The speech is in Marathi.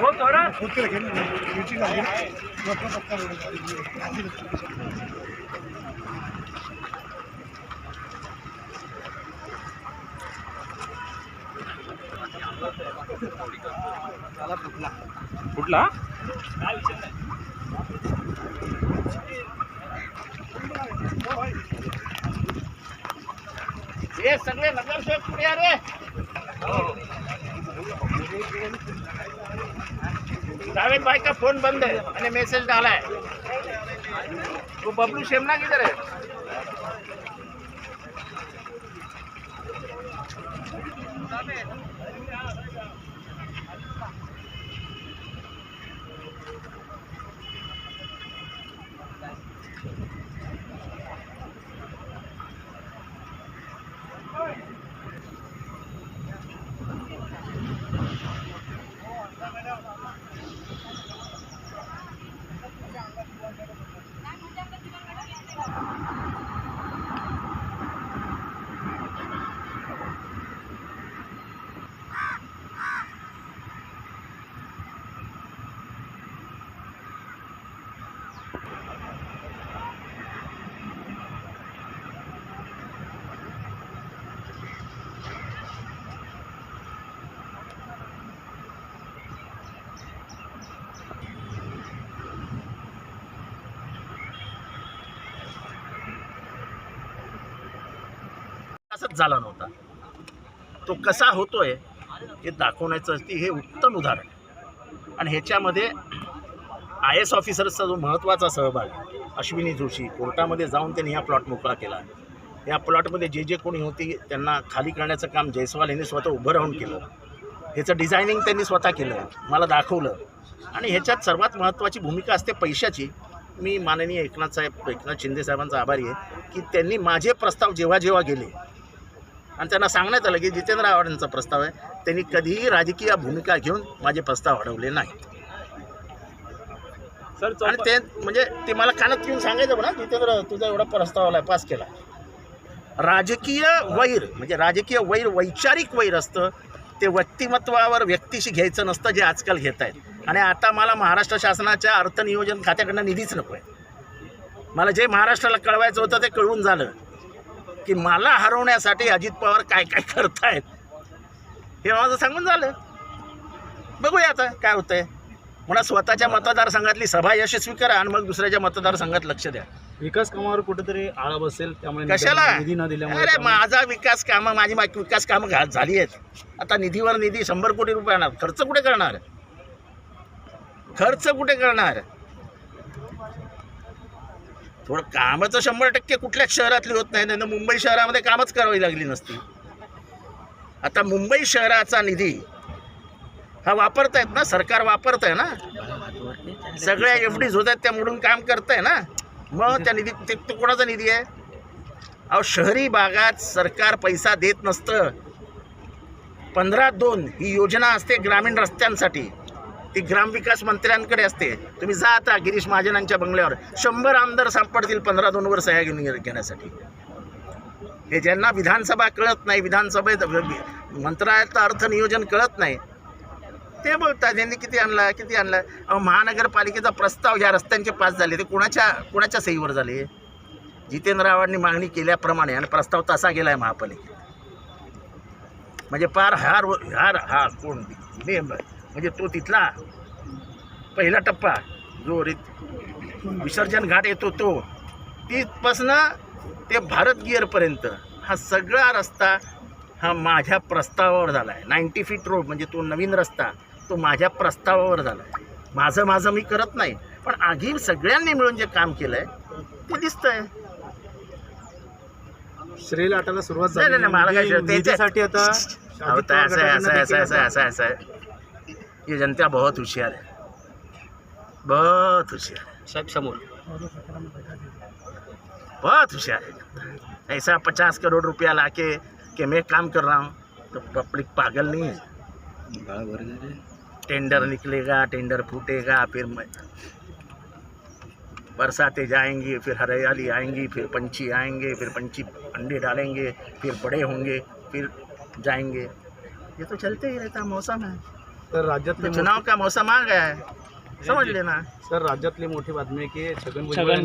हो थोडा कुठला? हे सगळे नगरसेवक पुढे या रे? जावेद भाई का फोन बंद है मैंने मैसेज डाला है वो बबलू शेमना किधर है असंच झाला नव्हता. तो कसा होतोय हे दाखवण्याचं ती हे उत्तम उदाहरण. आणि ह्याच्यामध्ये आय एस ऑफिसर्सचा जो महत्त्वाचा सहभाग अश्विनी जोशी कोर्टामध्ये जाऊन त्यांनी हा प्लॉट मोकळा केला. या प्लॉटमध्ये जे जे कोणी होती त्यांना खाली करण्याचं काम जयस्वाल यांनी स्वतः उभं राहून केलं. ह्याचं डिझायनिंग त्यांनी स्वतः केलं मला दाखवलं. आणि ह्याच्यात सर्वात महत्त्वाची भूमिका असते पैशाची. मी माननीय एकनाथ साहेब एकनाथ शिंदे साहेबांचा आभारी आहे की त्यांनी माझे प्रस्ताव जेव्हा जेव्हा गेले आणि त्यांना सांगण्यात आलं की जितेंद्र आव्हाडांचा प्रस्ताव आहे. त्यांनी कधीही राजकीय भूमिका घेऊन माझे प्रस्ताव अडवले नाहीत. सर आणि ते म्हणजे ते मला कानात घेऊन सांगायचं म्हणा जितेंद्र तुझा एवढा प्रस्ताव आला पास केला. राजकीय वैर म्हणजे राजकीय वैर वैचारिक वैर असतं ते व्यक्तिमत्वावर व्यक्तीशी घ्यायचं नसतं जे आजकाल घेत आहेत. आणि आता मला महाराष्ट्र शासनाच्या अर्थनियोजन खात्याकडनं निधीच नको आहे. मला जे महाराष्ट्राला कळवायचं होतं ते कळवून झालं. की मला हरवण्यासाठी अजित पवार काय काय करतायत? हे माझं सांगून झालं. बघूया आता काय होतंय. म्हणा स्वतःच्या मतदारसंघातली सभा यशस्वी करा आणि मग दुसऱ्याच्या मतदारसंघात लक्ष द्या. विकास कामावर कुठेतरी आळा बसेल त्यामुळे कशाला? निधी न दिल्यामुळे अरे माझा विकास कामं माझी मा- विकास कामं घा झाली आहेत आता निधीवर निधी शंभर कोटी रुपये येणार. खर्च कुठे करणार? खर्च कुठे करणार? थोडं कामाचं शंभर टक्के कुठल्याच शहरातली होत नाही नाही मुंबई शहरामध्ये कामच करावी लागली नसती. आता मुंबई शहराचा निधी हा वापरतायत ना सरकार वापरत आहे ना? सगळ्या एफ डीज होत आहेत त्या मोडून काम करताय ना? मग त्या निधी ते तो कोणाचा निधी आहे? अहो शहरी भागात सरकार पैसा देत नसतं. पंधरा दोन ही योजना असते ग्रामीण रस्त्यांसाठी. ती ग्रामविकास मंत्र्यांकडे असते. तुम्ही जा आता गिरीश महाजनांच्या बंगल्यावर. शंभर आमदार सापडतील पंधरा दोनवर सह्या घेऊन घेण्यासाठी. हे ज्यांना विधानसभा कळत नाही विधानसभेत मंत्रालयाचं अर्थनियोजन कळत नाही ते बोलतात ज्यांनी किती आणला किती आणला? अहो महानगरपालिकेचा प्रस्ताव या रस्त्यांचे पास झाले ते कोणाच्या कोणाच्या सहीवर झाले? जितेंद्र आव्हाडांनी मागणी केल्याप्रमाणे आणि प्रस्ताव तसा गेला आहे महापालिकेत. म्हणजे पार हार हार हा कोण म्हणजे तो तिथला पहिला टप्पा जो रि विसर्जन घाट येतो तो तिथपासनं ते भारत गिअरपर्यंत हा सगळा रस्ता हा माझ्या प्रस्तावावर झाला आहे नाईन्टी फीट रोड म्हणजे तो नवीन रस्ता तो माझ्या प्रस्तावावर झाला आहे माझं माझं मी करत नाही पण आधी सगळ्यांनी मिळून जे काम केलं आहे ते दिसतंय. श्रेय लाटायला सुरुवात नाही, नाही, मला काय निधी- त्याच्या- निधीसाठी आता अहो, अजित तो पवार ऐसा है, ऐसा है, ऐसा है, ये जनता बहुत होशियार है। बहुत होशियार है। साहेब समोर बहुत होशियार है जनता। ऐसा पचास करोड़ रुपया लाके कि मैं काम कर रहा हूँ तो पब्लिक पागल नहीं है। टेंडर निकलेगा टेंडर फूटेगा फिर बरसातें जाएँगी फिर हरियाली आएँगी फिर पंछी आएँगे फिर पंछी अंडे डालेंगे फिर बड़े होंगे फिर जाएँगे। ये तो चलते ही रहता मौसम है। तर राज्यातले तो चुनाव का मौसम आ गया है समझ लेना सर राज्यातली मोठी बातमी आहे की छगन छगन भुजबळ